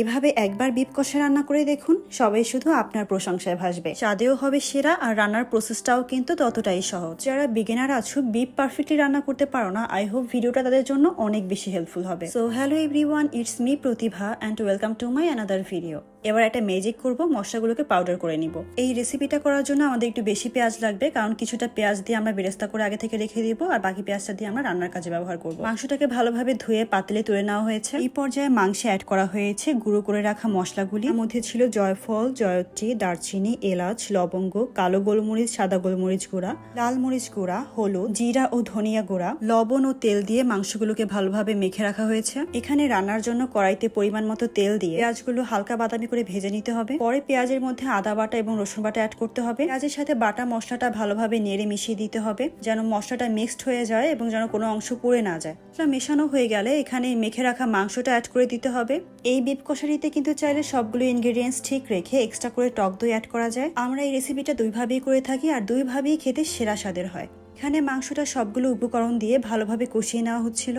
এভাবে একবার বিপ কষা রান্না করে দেখুন, সবাই শুধু আপনার প্রশংসায় ভাসবে। স্বাদেও হবে সেরা আর রান্নার প্রসেসটাও কিন্তু ততটাই সহজ। যারা বিগিনার আছো, বিপ পারফেক্টলি রান্না করতে পারো না আই হোপ ভিডিওটা তাদের জন্য অনেক বেশি হেল্পফুল হবে। So hello everyone it's me Pratibha and welcome to my another video এবার একটা ম্যাজিক করব, মশলাগুলোকে পাউডার করে নিব। এই রেসিপিটা করার জন্য আমাদের একটু বেশি পেঁয়াজ লাগবে, কারণ কিছুটা পেঁয়াজ দিয়ে আমরা বেরেস্তা করে আগে থেকে রেখে দিব, আর বাকি পেঁয়াজটা দিয়ে আমরা রান্নার কাজে ব্যবহার করব। মাংসটাকে ভালোভাবে ধুয়ে, পাতলে তুলে নেওয়া হয়েছে। এই পর্যায়ে মাংসে অ্যাড করা হয়েছে গুঁড়ো করে রাখা মশলাগুলি। মধ্যে ছিল জয়ফল, জয়ত্রী, দারচিনি, এলাচ, লবঙ্গ, কালো গোলমরিচ, সাদা গোলমরিচ গুঁড়া, লাল মরিচ গুঁড়া, হলুদ, জিরা ও ধনিয়া গুঁড়া। লবণ ও তেল দিয়ে মাংসগুলোকে ভালোভাবে মেখে রাখা হয়েছে। এখানে রান্নার জন্য কড়াইতে পরিমাণ মতো তেল দিয়ে পেঁয়াজগুলো হালকা বাদামি করে ভেজে নিতে হবে। পরে পেঁয়াজের মধ্যে আদা বাটা এবং রসুন বাটা অ্যাড করতে হবে। পেঁয়াজের সাথে বাটা মশলাটা ভালোভাবে নেড়ে মিশিয়ে দিতে হবে, যেন মশলাটা মিক্সড হয়ে যায় এবং যেন কোনো অংশ পুড়ে না যায়। মশলা মেশানো হয়ে গেলে এখানে মেখে রাখা মাংসটা অ্যাড করে দিতে হবে। এই বিপ কষারিতে কিন্তু চাইলে সবগুলো ইনগ্রেডিয়েন্টস ঠিক রেখে এক্সট্রা করে টক দই অ্যাড করা যায় আমরা এই রেসিপিটা দুইভাবেই করে থাকি আর দুইভাবেই খেতে সেরা স্বাদের হয় এখানে মাংসটা সবগুলো উপকরণ দিয়ে ভালোভাবে কষিয়ে নেওয়া হচ্ছিল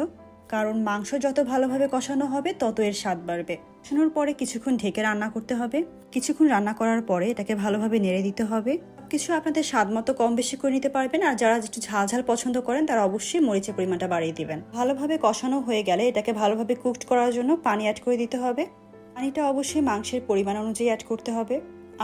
কারণ মাংস যত ভালোভাবে কষানো হবে তত এর স্বাদ বাড়বে কষানোর পরে কিছুক্ষণ ঢেকে রান্না করতে হবে কিছুক্ষণ রান্না করার পরে এটাকে ভালোভাবে নেড়ে দিতে হবে কিছু আপনাদের স্বাদ মতো কম বেশি করে নিতে পারবেন, আর যারা একটু ঝাল ঝাল পছন্দ করেন, তারা অবশ্যই মরিচের পরিমাণটা বাড়িয়ে দিবেন। ভালোভাবে কষানো হয়ে গেলে এটাকে ভালোভাবে কুকড করার জন্য পানি অ্যাড করে দিতে হবে। পানিটা অবশ্যই মাংসের পরিমাণ অনুযায়ী অ্যাড করতে হবে।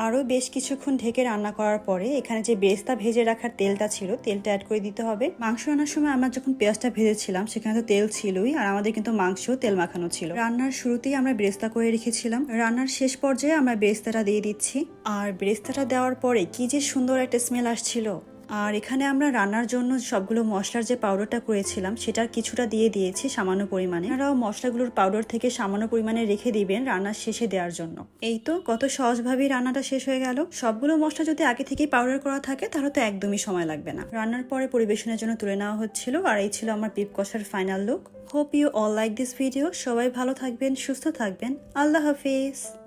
আরও বেশ কিছুক্ষণ ঢেকে রান্না করার পরে এখানে যে বেস্তা ভেজে রাখার তেলটা ছিল, তেলটা অ্যাড করে দিতে হবে। মাংস রান্নার সময় আমরা যখন পেঁয়াজটা ভেজেছিলাম, সেখানে তো তেল ছিলই, আর আমাদের কিন্তু মাংস তেল মাখানো ছিল। রান্নার শুরুতেই আমরা ব্রেস্তা করে রেখেছিলাম। রান্নার শেষ পর্যায়ে আমরা ব্রেস্তাটা দিয়ে দিচ্ছি। আর ব্রেস্তাটা দেওয়ার পরে কি যে সুন্দর একটা স্মেল আসছিল। আর এখানে আমরা রান্নার জন্য সবগুলো মশলার যে পাউডারটা করেছিলাম সেটার কিছুটা দিয়ে দিয়েছি সামান্য পরিমাণে। আপনারাও মশলাগুলোর পাউডার থেকে সামান্য পরিমাণে রেখে দিবেন রান্নার শেষে দেওয়ার জন্য। এই তো কত সহজভাবেই রান্নাটা শেষ হয়ে গেল। সবগুলো মশলা যদি আগে থেকেই পাউডার করা থাকে, তাহলে তো একদমই সময় লাগবে না। রান্নার পরে পরিবেশনের জন্য তুলে নেওয়া হচ্ছিল, আর এই ছিল আমার পিপ কষার final look hope you all like this video সবাই ভালো থাকবেন, সুস্থ থাকবেন। আল্লাহ হাফিজ।